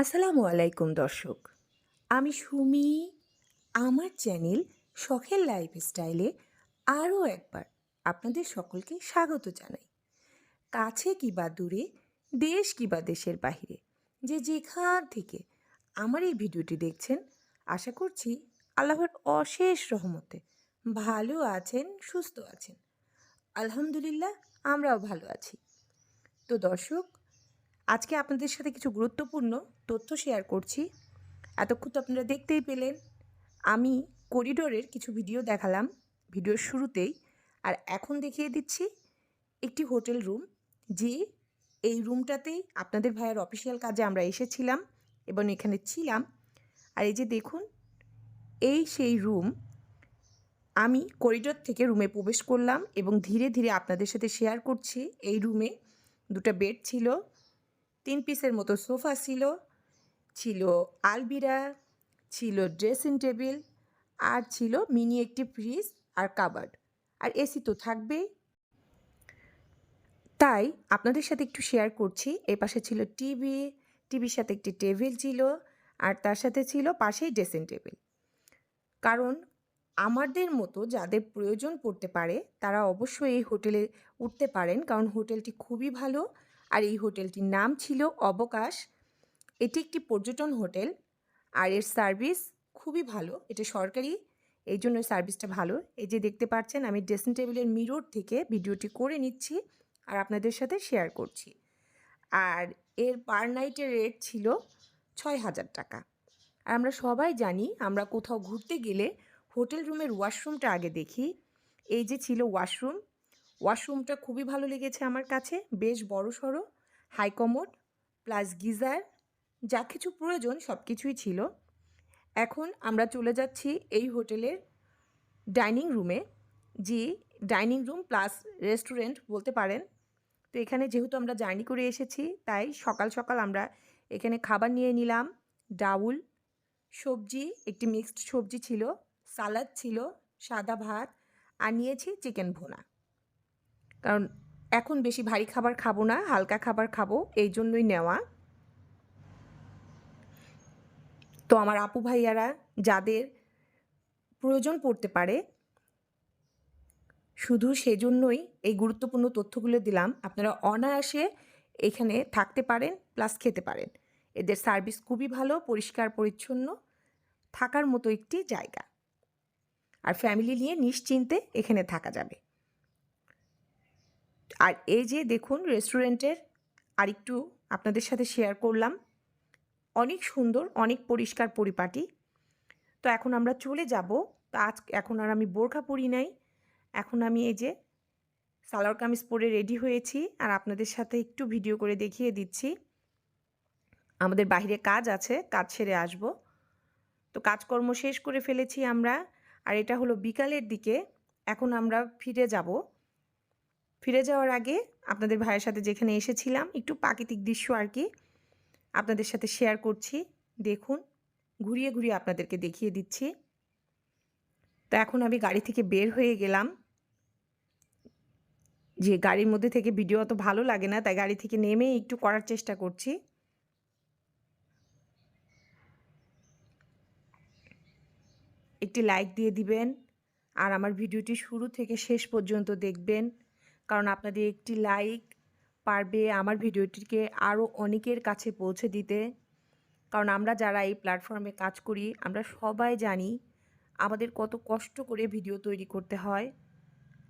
আসসালামু আলাইকুম, দর্শক। আমি সুমি। আমার চ্যানেল শখের লাইফস্টাইলে আরও একবার আপনাদের সকলকে স্বাগত জানাই। কাছে কিবা দূরে, দেশ কিবা দেশের বাহিরে, যে যেখান থেকে আমার এই ভিডিওটি দেখছেন, আশা করছি আল্লাহর অশেষ রহমতে ভালো আছেন, সুস্থ আছেন। আলহামদুলিল্লাহ, আমরাও ভালো আছি। তো দর্শক আজকে আপনাদের সাথে কিছু গুরুত্বপূর্ণ তথ্য শেয়ার করছি। এতক্ষণ তো আপনারা দেখতেই পেলেন। আমি করিডোরের কিছু ভিডিও দেখালাম ভিডিওর শুরুতেই। আর এখন দেখিয়ে দিচ্ছি একটি হোটেল রুম যে এই রুমটাতেই আপনাদের ভাইয়ের অফিসিয়াল কাজে আমরা এসেছিলাম এবং এখানে ছিলাম। আর এই যে দেখুন, এই সেই রুম আমি করিডোর থেকে রুমে প্রবেশ করলাম এবং ধীরে ধীরে আপনাদের সাথে শেয়ার করছি। এই রুমে দুটো বেড ছিল তিন পিসের মতো সোফা ছিল ছিল আলবিরা, ছিল ড্রেসিং টেবিল, আর ছিল মিনি একটি ফ্রিজ আর কাবার্ড। আর এসি তো থাকবেই। তাই আপনাদের সাথে একটু শেয়ার করছি। এ পাশে ছিল টিভি, টিভির সাথে একটি টেবিল ছিল, আর তার সাথে ছিল পাশেই ড্রেসিং টেবিল। কারণ আমাদের মতো যাদের প্রয়োজন পড়তে পারে, তারা অবশ্যই এই হোটেলে উঠতে পারেন, কারণ হোটেলটি খুবই ভালো। আর এই হোটেলটির নাম ছিল অবকাশ। এটি একটি পর্যটন হোটেল আর এর সার্ভিস খুবই ভালো, এটা সরকারি। এই জন্য সার্ভিসটা ভালো। এই যে দেখতে পাচ্ছেন, আমি ড্রেসিং টেবিলের মিরর থেকে ভিডিওটি করে নিচ্ছি আর আপনাদের সাথে শেয়ার করছি। আর এর পার নাইটের রেট ছিল ছয় হাজার টাকা। আর আমরা সবাই জানি, আমরা কোথাও ঘুরতে গেলে হোটেল রুমের ওয়াশরুমটা আগে দেখি। এই যে ছিল ওয়াশরুম ওয়াশরুমটা খুবই ভালো লেগেছে আমার কাছে। বেশ বড় সড়ো হাইকমোড প্লাস গিজার যা কিছু প্রয়োজন সব কিছুই ছিল। এখন আমরা চলে যাচ্ছি এই হোটেলের ডাইনিং রুমে, যে ডাইনিং রুম প্লাস রেস্টুরেন্ট বলতে পারেন। তো এখানে যেহেতু আমরা জার্নি করে এসেছি, তাই সকাল সকাল আমরা এখানে খাবার নিয়ে নিলাম। ডাউল, সবজি, একটি মিক্সড সবজি ছিল সালাদ ছিল, সাদা ভাত, আর নিয়েছি চিকেন ভোনা। কারণ এখন বেশি ভারী খাবার খাব না, হালকা খাবার খাব, এই জন্যই নেওয়া। তো আমার আপু ভাইয়ারা যাদের প্রয়োজন পড়তে পারে, শুধু সেজন্যই এই গুরুত্বপূর্ণ তথ্যগুলো দিলাম। আপনারা অনায়াসে এখানে থাকতে পারেন প্লাস খেতে পারেন। এদের সার্ভিস খুবই ভালো, পরিষ্কার, পরিচ্ছন্ন, থাকার মতো একটি জায়গা। আর ফ্যামিলি নিয়ে নিশ্চিন্তে এখানে থাকা যাবে। আর এই যে দেখুন রেস্টুরেন্টের আরেকটু আপনাদের সাথে শেয়ার করলাম। অনেক সুন্দর, অনেক পরিষ্কার পরিপাটি। তো এখন আমরা চলে যাব। তো আজ, এখন আর আমি বোরখা পরি নাই। এখন আমি এই যে সালোয়ার কামিজ পরে রেডি হয়েছি আর আপনাদের সাথে একটু ভিডিও করে দেখিয়ে দিচ্ছি। আমাদের বাইরে কাজ আছে, কাজ ছেড়ে আসব। তো কাজকর্ম শেষ করে ফেলেছি আমরা। আর এটা হলো বিকালের দিকে। এখন আমরা ফিরে যাব। ফিরে যাওয়ার আগে আপনাদের ভাইয়ের সাথে যেখানে এসেছিলাম, একটু প্রাকৃতিক দৃশ্য আর কি আপনাদের সাথে শেয়ার করছি। দেখুন, ঘুরিয়ে ঘুরিয়ে আপনাদেরকে দেখিয়ে দিচ্ছি। তো এখন আমি গাড়ি থেকে বের হয়ে গেলাম। যে গাড়ির মধ্যে থেকে ভিডিও অত ভালো লাগে না, তাই গাড়ি থেকে নেমে একটু করার চেষ্টা করছি। একটি লাইক দিয়ে দিবেন, আর আমার ভিডিওটি শুরু থেকে শেষ পর্যন্ত দেখবেন। কারণ আপনাদের একটি লাইক পারবে আমার ভিডিওটিকে আরও অনেকের কাছে পৌঁছে দিতে। কারণ আমরা যারা এই প্ল্যাটফর্মে কাজ করি, আমরা সবাই জানি আমাদের কত কষ্ট করে ভিডিও তৈরি করতে হয়।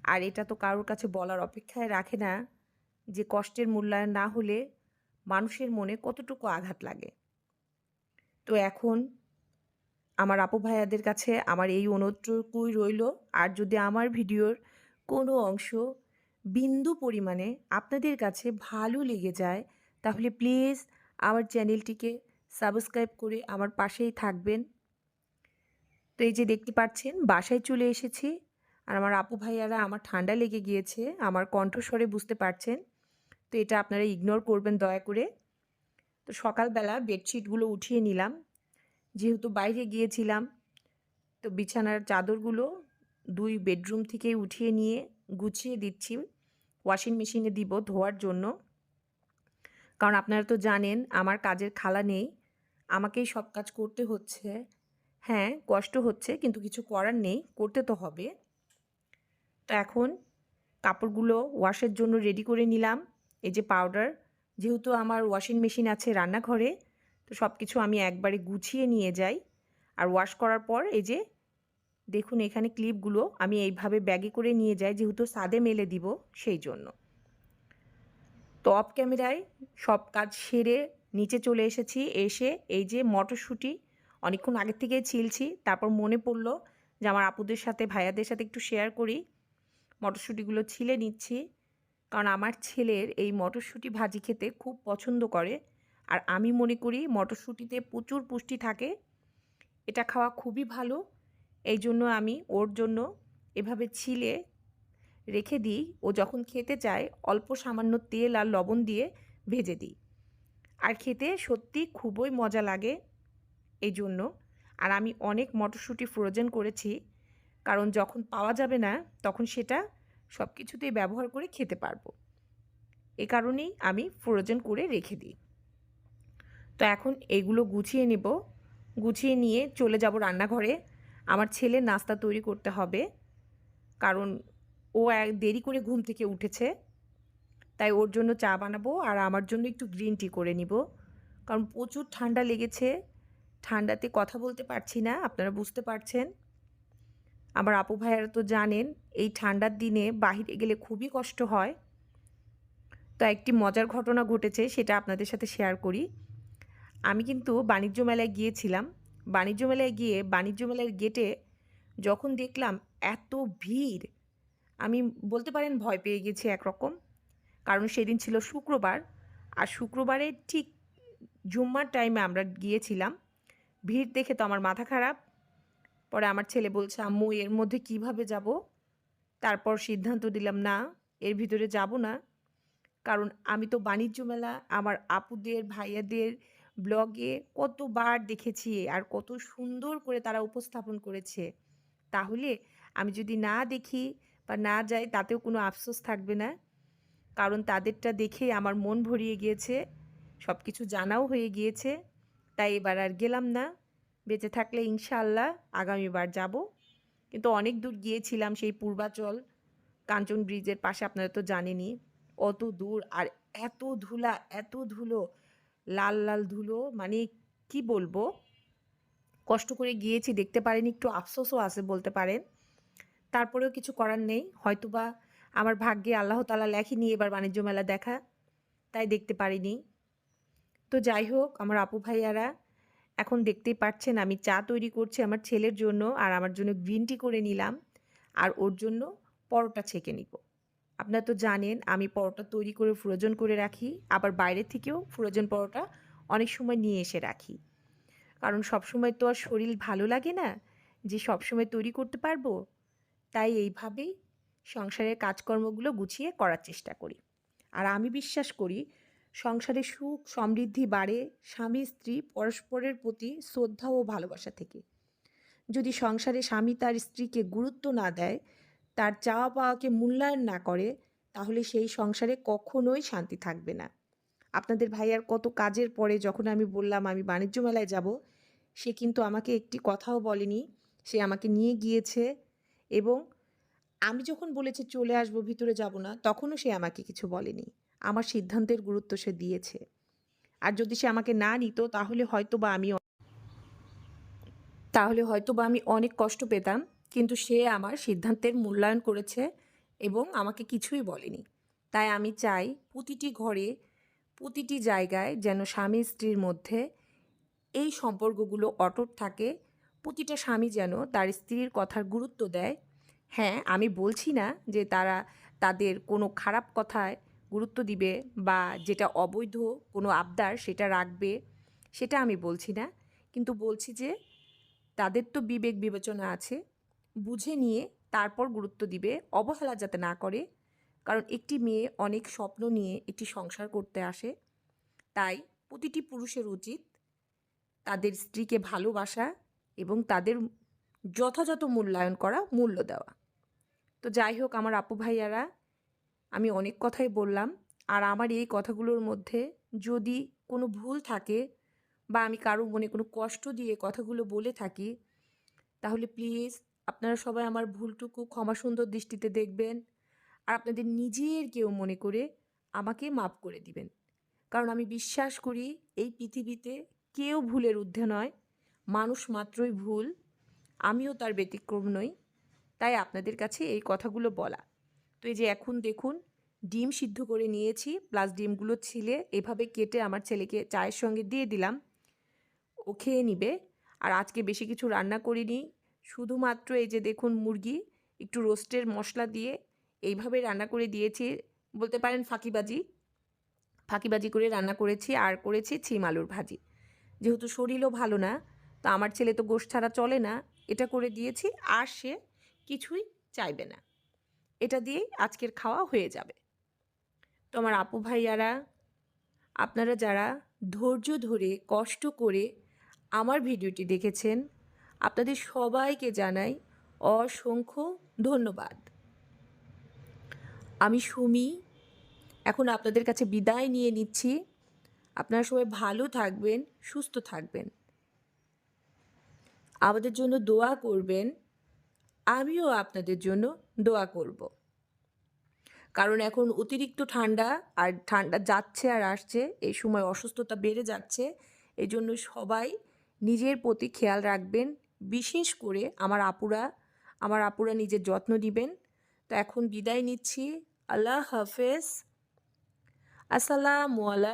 আর এটা তো কারোর কাছে বলার অপেক্ষায় রাখে না যে কষ্টের মূল্যায়ন না হলে মানুষের মনে কতটুকু আঘাত লাগে। তো এখন আমার আপু ভাইয়াদের কাছে আমার এই অনুরোধটুকুই রইল। আর যদি আমার ভিডিওর কোনো অংশ বিন্দু পরিমাণে আপনাদের কাছে ভালো লেগে যায়, তাহলে প্লিজ আমার চ্যানেলটিকে সাবস্ক্রাইব করে আমার পাশেই থাকবেন। তো এই যে দেখতে পাচ্ছেন, বাসায় চলে এসেছি আর আমার আপু ভাইয়ারা আমার ঠান্ডা লেগে গিয়েছে, আমার কণ্ঠস্বরে বুঝতে পারছেন। তো এটা আপনারা ইগনোর করবেন দয়া করে। তো সকালবেলা বেডশিটগুলো উঠিয়ে নিলাম, যেহেতু বাইরে গিয়েছিলাম, তো বিছানার চাদরগুলো দুই বেডরুম থেকে উঠিয়ে নিয়ে গুছিয়ে দিচ্ছি। ওয়াশিং মেশিনে দিব ধোয়ার জন্য। কারণ আপনারা তো জানেন, আমার কাজের খালা নেই। আমাকেই সব কাজ করতে হচ্ছে। হ্যাঁ কষ্ট হচ্ছে, কিন্তু কিছু করার নেই, করতে তো হবে। তো এখন কাপড়গুলো ওয়াশের জন্য রেডি করে নিলাম। এই যে পাউডার যেহেতু আমার ওয়াশিং মেশিন আছে রান্নাঘরে, তো সব কিছু আমি একবারে গুছিয়ে নিয়ে যাই। আর ওয়াশ করার পর এই যে দেখুন এখানে ক্লিপগুলো আমি এইভাবে ব্যাগে করে নিয়ে যাই, যেহেতু সাদে মেলে দিব সেই জন্য। অফ ক্যামেরায় সব কাজ সেরে নিচে চলে এসেছি, এসে এই যে মটরশুঁটি, অনেকক্ষণ আগের থেকেই ছিলছি, তারপর মনে পড়ল যে আমার আপুদের সাথে, ভাইয়াদের সাথে একটু শেয়ার করি। মটরশুঁটিগুলো ছিলে নিচ্ছি, কারণ আমার ছেলের এই মটরশুঁটি ভাজি খেতে খুব পছন্দ করে। আর আমি মনে করি মটরশুঁটিতে প্রচুর পুষ্টি থাকে, এটা খাওয়া খুবই ভালো। এই জন্য আমি ওর জন্য এভাবে ছিলে রেখে দিই। ও যখন খেতে চায়, অল্প সামান্য তেল আর লবণ দিয়ে ভেজে দিই। আর খেতে সত্যি খুবই মজা লাগে এই জন্য। আর আমি অনেক মটরশুঁটি ফ্রোজেন করেছি, কারণ যখন পাওয়া যাবে না, তখন সেটা সব কিছুতেই ব্যবহার করে খেতে পারব। এ কারণেই আমি ফ্রোজেন করে রেখে দিই। তো এখন এগুলো গুছিয়ে নেব। গুছিয়ে নিয়ে চলে যাব রান্নাঘরে। আমার ছেলে নাস্তা তৈরি করতে হবে। কারণ ও এক দেরি করে ঘুম থেকে উঠেছে। তাই ওর জন্য চা বানাবো আর আমার জন্য একটু গ্রিন টি করে নিব। কারণ প্রচুর ঠান্ডা লেগেছে। ঠান্ডাতে কথা বলতে পারছি না, আপনারা বুঝতে পারছেন। আমার আপু ভাইয়ারা তো জানেন, এই ঠান্ডার দিনে বাহিরে গেলে খুবই কষ্ট হয়। তো একটি মজার ঘটনা ঘটেছে, সেটা আপনাদের সাথে শেয়ার করি। আমি কিন্তু বাণিজ্য মেলায় গিয়েছিলাম। বাণিজ্য মেলায় গিয়ে, বাণিজ্য মেলার গেটে যখন দেখলাম এত ভিড়, আমি বলতে পারেন ভয় পেয়ে গেছি একরকম। কারণ সেদিন ছিল শুক্রবার, আর শুক্রবারে ঠিক জুম্মার টাইমে আমরা গিয়েছিলাম। ভিড় দেখে তো আমার মাথা খারাপ। পরে আমার ছেলে বলছে, আম্মু, এর মধ্যে কীভাবে যাব? তারপর সিদ্ধান্ত দিলাম, না, এর ভিতরে যাব না। কারণ আমি তো বাণিজ্য মেলা, আমার আপুদের, ভাইয়াদের ব্লগে কতবার দেখেছি আর কত সুন্দর করে তারা উপস্থাপন করেছে। তাহলে আমি যদি না দেখি বা না যাই, তাতেও কোনো আফসোস থাকবে না। কারণ তাদেরটা দেখে আমার মন ভরিয়ে গিয়েছে সব কিছু জানাও হয়ে গিয়েছে। তাই এবার আর গেলাম না। বেঁচে থাকলে ইনশাল্লাহ আগামীবার যাব। কিন্তু অনেক দূর গিয়েছিলাম সেই পূর্বাচল, কাঞ্চন ব্রিজের পাশে, আপনারা তো জানেনই। অত দূর আর এত ধুলা, এত ধুলো। লাল লাল ধুলো মানে কি বলব? কষ্ট করে গিয়েছি, দেখতে পারেনি, একটু আফসোসও আছে বলতে পারেন। তারপরেও কিছু করার নেই, হয়তোবা আমার ভাগ্যে আল্লাহ তালা লেখেনি, এবার বাণিজ্য মেলা দেখা, তাই দেখতে পারিনি। তো যাই হোক, আমার আপু ভাইয়ারা, এখন দেখতেই পাচ্ছেন, আমি চা তৈরি করছি আমার ছেলের জন্য, আর আমার জন্য গ্রিন টি করে নিলাম, আর ওর জন্য পরোটা ছেঁকে নিব। আপনারা তো জানেন আমি পরোটা তৈরি করে ফ্রোজন করে রাখি, আবার বাইরে থেকেও ফ্রোজন পরোটা অনেক সময় নিয়ে এসে রাখি। কারণ সবসময় তো আর শরীর ভালো লাগে না যে সবসময় তৈরি করতে পারব। তাই এইভাবেই সংসারের কাজকর্মগুলো গুছিয়ে করার চেষ্টা করি। আর আমি বিশ্বাস করি সংসারে সুখ সমৃদ্ধি বাড়ে স্বামী, স্ত্রী পরস্পরের প্রতি শ্রদ্ধা ও ভালোবাসা থেকে। যদি সংসারে স্বামী তার স্ত্রীকে গুরুত্ব না দেয় তার চাওয়া পাওয়াকে মূল্যায়ন না করে, তাহলে সেই সংসারে কখনোই শান্তি থাকবে না। আপনাদের ভাইয়ার কত কাজের পরে যখন আমি বললাম, আমি বাণিজ্য মেলায় যাব সে কিন্তু আমাকে একটি কথাও বলেনি। সে আমাকে নিয়ে গিয়েছে এবং আমি যখন বলেছি, চলে আসব, ভিতরে যাব না তখনও সে আমাকে কিছু বলেনি। আমার সিদ্ধান্তের গুরুত্ব সে দিয়েছে। আর যদি সে আমাকে না নিত, তাহলে হয়তো বা আমি তাহলে হয়তো বা আমি অনেক কষ্ট পেতাম। কিন্তু সে আমার সিদ্ধান্তের মূল্যায়ন করেছে এবং আমাকে কিছুই বলেনি। তাই আমি চাই প্রতিটি ঘরে, প্রতিটি জায়গায় যেন স্বামী স্ত্রীর মধ্যে এই সম্পর্কগুলো অটুট থাকে। প্রতিটা স্বামী যেন তার স্ত্রীর কথার গুরুত্ব দেয়। হ্যাঁ আমি বলছি না যে তারা তাদের কোনো খারাপ কথায় গুরুত্ব দিবে বা যেটা অবৈধ কোনো আবদার সেটা রাখবে, সেটা আমি বলছি না। কিন্তু বলছি যে তাদের তো বিবেক বিবেচনা আছে। বুঝে নিয়ে তারপর গুরুত্ব দিবে, অবহেলা যাতে না করে। কারণ একটি মেয়ে অনেক স্বপ্ন নিয়ে একটি সংসার করতে আসে। তাই প্রতিটি পুরুষের উচিত তাদের স্ত্রীকে ভালোবাসা এবং তাদের যথাযথ মূল্যায়ন করা, মূল্য দেওয়া। তো যাই হোক, আমার আপু ভাইয়ারা, আমি অনেক কথাই বললাম। আর আমার এই কথাগুলোর মধ্যে যদি কোনো ভুল থাকে বা আমি কারও মনে কোনো কষ্ট দিয়ে কথাগুলো বলে থাকি, তাহলে প্লিজ আপনারা সবাই আমার ভুলটুকু ক্ষমা সুন্দর দৃষ্টিতে দেখবেন। আর আপনাদের নিজের কেউ মনে করে আমাকে মাফ করে দিবেন। কারণ আমি বিশ্বাস করি এই পৃথিবীতে কেউ ভুলের ঊর্ধ্বে নয়। মানুষ মাত্রই ভুল। আমিও তার ব্যতিক্রম নই। তাই আপনাদের কাছে এই কথাগুলো বলা। তো এই যে এখন দেখুন, ডিম সিদ্ধ করে নিয়েছি প্লাস ডিমগুলো ছিলে, এভাবে কেটে আমার ছেলেকে চায়ের সঙ্গে দিয়ে দিলাম। ও খেয়ে নিবে। আর আজকে বেশি কিছু রান্না করিনি। শুধুমাত্র এই যে দেখুন মুরগি, একটু রোস্টের মশলা দিয়ে এইভাবে রান্না করে দিয়েছি, বলতে পারেন ফাঁকিবাজি। ফাঁকিবাজি করে রান্না করেছি আর করেছি ছিম আলুর ভাজি। যেহেতু শরীরও ভালো না, তো আমার ছেলে তো গোশ ছাড়া চলে না, এটা করে দিয়েছি আর সে কিছুই চাইবে না। এটা দিয়েই আজকের খাওয়া হয়ে যাবে। তো আমার আপু ভাইয়ারা, আপনারা যারা ধৈর্য ধরে, কষ্ট করে আমার ভিডিওটি দেখেছেন আপনাদের সবাইকে জানাই অসংখ্য ধন্যবাদ। আমি সুমি, এখন আপনাদের কাছে বিদায় নিয়ে নিচ্ছি। আপনারা সবাই ভালো থাকবেন, সুস্থ থাকবেন। আমাদের জন্য দোয়া করবেন, আমিও আপনাদের জন্য দোয়া করব। কারণ এখন অতিরিক্ত ঠান্ডা আর ঠান্ডা যাচ্ছে আর আসছে, এই সময় অসুস্থতা বেড়ে যাচ্ছে এই জন্য সবাই নিজের প্রতি খেয়াল রাখবেন বিশেষ করে আমার আপুরা আমার আপুরা নিজের যত্ন দিবেন তো এখন বিদায় নিচ্ছি। আল্লাহ হাফেজ। আসসালামু আলাইকুম